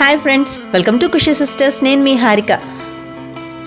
Hi friends welcome to Khushi sisters నేను మీ హారిక.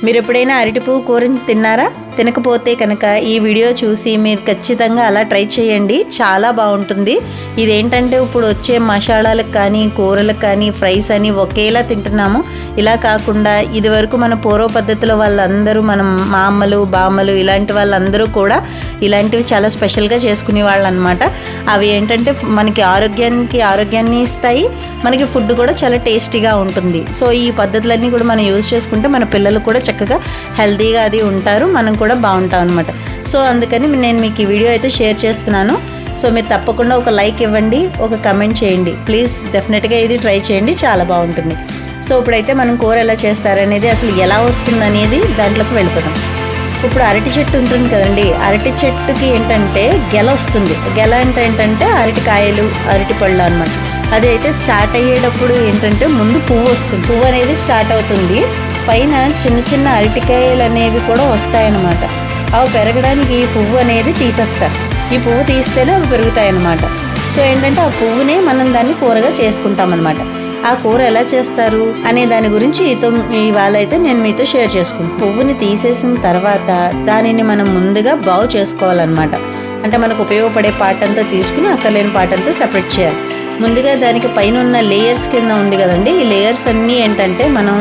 మీరు ఎప్పుడైనా అరటి పువ్వు కూరని తిన్నారా? తినకపోతే కనుక ఈ వీడియో చూసి మీరు ఖచ్చితంగా అలా ట్రై చేయండి. చాలా బాగుంటుంది. ఇదేంటంటే ఇప్పుడు వచ్చే మసాలాలకు కానీ కూరలకు కానీ ఫ్రైస్ అని ఒకేలా తింటున్నాము. ఇలా కాకుండా ఇదివరకు మన పూర్వ పద్ధతిలో వాళ్ళందరూ మనం మా అమ్మలు బామ్మలు ఇలాంటి వాళ్ళందరూ కూడా ఇలాంటివి చాలా స్పెషల్గా చేసుకునే వాళ్ళు అనమాట అవి ఏంటంటే మనకి ఆరోగ్యానికి ఆరోగ్యాన్ని ఇస్తాయి. మనకి ఫుడ్ కూడా చాలా టేస్టీగా ఉంటుంది. సో ఈ పద్ధతులన్నీ కూడా మనం యూజ్ చేసుకుంటే మన పిల్లలు కూడా చక్కగా హెల్తీగా అది ఉంటారు. మనం కూడా బాగుంటాం అనమాట సో అందుకని నేను మీకు ఈ వీడియో అయితే షేర్ చేస్తున్నాను. సో మీరు తప్పకుండా ఒక లైక్ ఇవ్వండి ఒక కమెంట్ చేయండి. ప్లీజ్ డెఫినెట్గా ఇది ట్రై చేయండి చాలా బాగుంటుంది. సో ఇప్పుడైతే మనం కూర ఎలా చేస్తారనేది అసలు ఎలా వస్తుంది అనేది దాంట్లోకి వెళ్ళిపోదాం. ఇప్పుడు అరటి చెట్టు ఉంటుంది కదండి అరటి చెట్టుకి ఏంటంటే గెల వస్తుంది. గెల అంటే ఏంటంటే అరటి కాయలు అరటి పళ్ళు అనమాట అది అయితే స్టార్ట్ అయ్యేటప్పుడు ఏంటంటే ముందు పువ్వు వస్తుంది. పువ్వు అనేది స్టార్ట్ అవుతుంది. పైన చిన్న చిన్న అరటికాయలు అనేవి కూడా వస్తాయన్నమాట. అవి పెరగడానికి ఈ పువ్వు అనేది తీసేస్తారు. ఈ పువ్వు తీస్తేనే అవి పెరుగుతాయి అన్నమాట సో ఏంటంటే ఆ పువ్వునే మనం దాన్ని కూరగా చేసుకుంటామన్నమాట. ఆ కూర ఎలా చేస్తారు అనే దాని గురించి ఈతో ఇవాళ అయితే నేను మీతో షేర్ చేసుకుంటాను పువ్వుని తీసేసిన తర్వాత దానిని మనం ముందుగా బాగు చేసుకోవాలన్నమాట. అంటే మనకు ఉపయోగపడే పార్ట్ అంతా తీసుకుని అక్కర్లేని పార్ట్ అంతా సెపరేట్ చేయాలి. ముందుగా దానికి పైన ఉన్న లేయర్స్ కింద ఉంది కదండి. ఈ లేయర్స్ అన్నీ ఏంటంటే మనం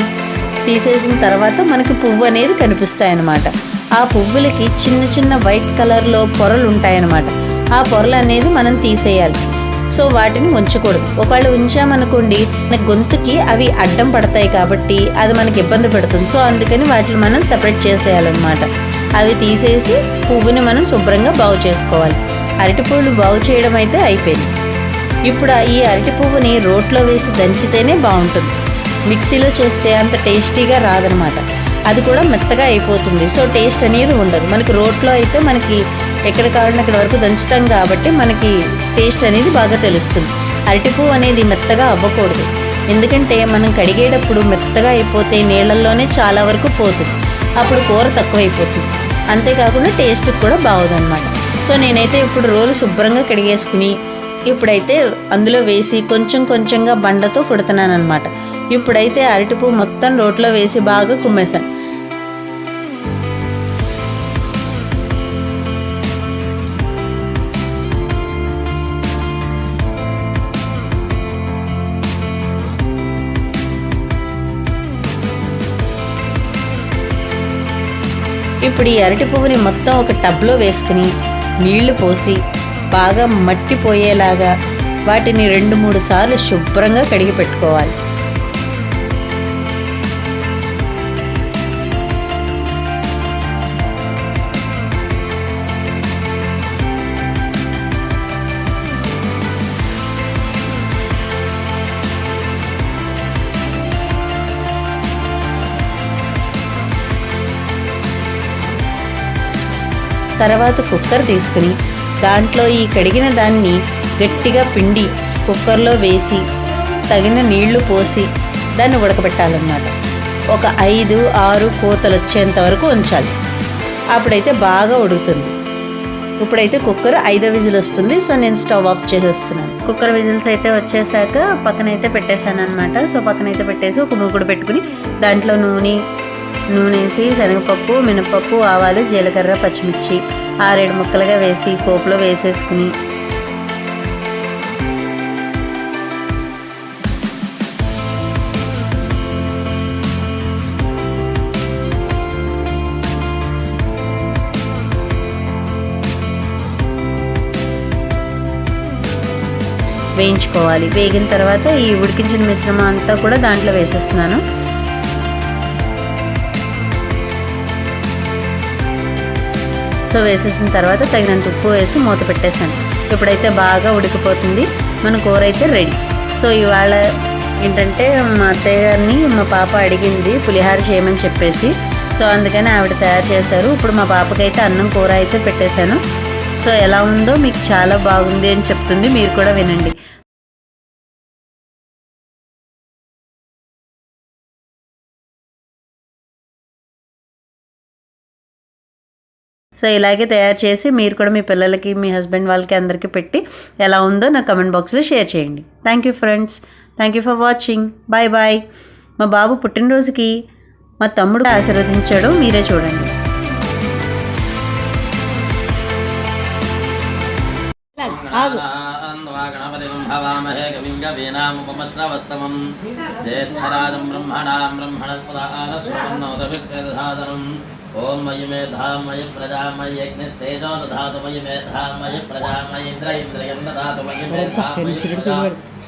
తీసేసిన తర్వాత మనకి పువ్వు అనేది కనిపిస్తాయి అన్నమాట ఆ పువ్వులకి చిన్న చిన్న వైట్ కలర్లో పొరలు ఉంటాయన్నమాట. ఆ పొరలు అనేది మనం తీసేయాలి. సో వాటిని ఉంచకూడదు. ఒకవేళ ఉంచామనుకోండి గొంతుకి అవి అడ్డం పడతాయి కాబట్టి అది మనకి ఇబ్బంది పెడుతుంది. సో అందుకని వాటిని మనం సెపరేట్ చేసేయాలన్నమాట. అవి తీసేసి పువ్వుని మనం శుభ్రంగా బాగు చేసుకోవాలి. అరటి పువ్వులు బాగు చేయడం అయితే అయిపోయింది. ఇప్పుడు ఈ అరటి పువ్వుని రోట్లో వేసి దంచితేనే బాగుంటుంది. మిక్సీలో చేస్తే అంత టేస్టీగా రాదనమాట. అది కూడా మెత్తగా అయిపోతుంది. సో టేస్ట్ అనేది ఉండదు. మనకి రోట్లో అయితే మనకి ఎక్కడ కావాలంటే అక్కడ వరకు దంచుతాం కాబట్టి మనకి టేస్ట్ అనేది బాగా తెలుస్తుంది. అరటి పువ్వు అనేది మెత్తగా అవ్వకూడదు. ఎందుకంటే మనం కడిగేటప్పుడు మెత్తగా అయిపోతే నీళ్ళల్లోనే చాలా వరకు పోతుంది. అప్పుడు కూర తక్కువ అయిపోతుంది అంతేకాకుండా టేస్ట్ కూడా బాగుందన్నమాట సో నేనైతే ఇప్పుడు రోలు శుభ్రంగా కడిగేసుకుని ఇప్పుడైతే అందులో వేసి కొంచెం కొంచెంగా బండతో కుడుతున్నాను అనమాట ఇప్పుడైతే అరటిపు మొత్తం రోట్లో వేసి బాగా కుమ్మేశాను. ఇప్పుడు ఈ అరటి పువ్వుని మొత్తం ఒక టబ్లో వేసుకుని నీళ్ళు పోసి బాగా మట్టి పోయేలాగా వాటిని రెండు మూడు సార్లు శుభ్రంగా కడిగి పెట్టుకోవాలి. తర్వాత కుక్కర్ తీసుకుని దాంట్లో ఈ కడిగిన దాన్ని గట్టిగా పిండి కుక్కర్లో వేసి తగిన నీళ్ళు పోసి దాన్ని ఉడకబెట్టాలన్నమాట. ఒక ఐదు ఆరు కోతలు వచ్చేంత వరకు ఉంచాలి. అప్పుడైతే బాగా ఉడుకుతుంది. ఇప్పుడైతే కుక్కర్ ఐదో విజిల్ వస్తుంది. సో నేను స్టవ్ ఆఫ్ చేసేస్తున్నాను. కుక్కర్ విజిల్స్ అయితే వచ్చేసాక పక్కనైతే పెట్టేశాను అనమాట సో పక్కనైతే పెట్టేసి ఒక మూకుడు పెట్టుకుని దాంట్లో నూనె నూనెసి శనగపప్పు మినపప్పు ఆవాలు జీలకర్ర పచ్చిమిర్చి ఆరేడు ముక్కలుగా వేసి పోపులో వేసేసుకుని వేయించుకోవాలి. వేగిన తర్వాత ఈ ఉడికించిన మిశ్రమం అంతా కూడా దాంట్లో వేసేస్తున్నాను. సో వేసేసిన తర్వాత తగినంత ఉప్పు వేసి మూత పెట్టేశాను. ఇప్పుడైతే బాగా ఉడికిపోతుంది. మన కూర అయితే రెడీ. సో ఇవాళ ఏంటంటే మా అత్తయ్య గారిని మా పాప అడిగింది పులిహార చేయమని చెప్పేసి. సో అందుకని ఆవిడ తయారు చేశారు. ఇప్పుడు మా పాపకైతే అన్నం కూర అయితే పెట్టేశాను. సో ఎలా ఉందో మీకు చాలా బాగుంది అని చెప్తుంది. మీరు కూడా వినండి. సో ఇలాగే తయారు చేసి మీరు కూడా మీ పిల్లలకి మీ హస్బెండ్ వాళ్ళకి అందరికీ పెట్టి ఎలా ఉందో నా కమెంట్ బాక్స్లో షేర్ చేయండి. Thank you friends thank you for watching bye bye మా బాబు పుట్టినరోజుకి మా తమ్ముడు ఆశీర్వదించాడు మీరే చూడండి. గణపతిం భవామహే కవిం కవీనాముపమశ్రవస్తమం జ్యేష్ఠరాజం బ్రహ్మణాం బ్రహ్మణస్పదానశ్రవన్నోదవిశ్వేదధాతనం ఓం మయి మేధా మయి ప్రజా మయి యజ్ఞస్తేజో దధాతు మయి మేధా మయి ప్రజా మయి ఇంద్ర ఇంద్రియం దధాతు మయి మేధా మయి ప్రజా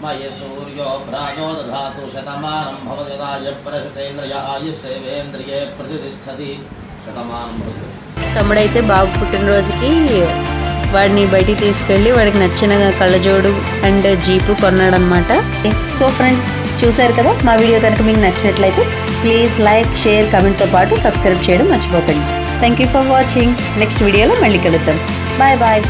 మయి సూర్యో భ్రాజో దధాతు శతమానం తమ్ముడైతే బాబు పుట్టినరోజుకి వాడిని బయటికి తీసుకెళ్ళి వాడికి నచ్చిన కళ్ళజోడు అండ్ జీపు కొన్నాడనమాట సో ఫ్రెండ్స్ చూశారు కదా? మా వీడియో కనుక మీకు నచ్చినట్లయితే ప్లీజ్ లైక్ షేర్ కమెంట్తో పాటు సబ్స్క్రైబ్ చేయడం మర్చిపోకండి. Thank you for watching next వీడియోలో మళ్ళీ కలుద్దాం. Bye bye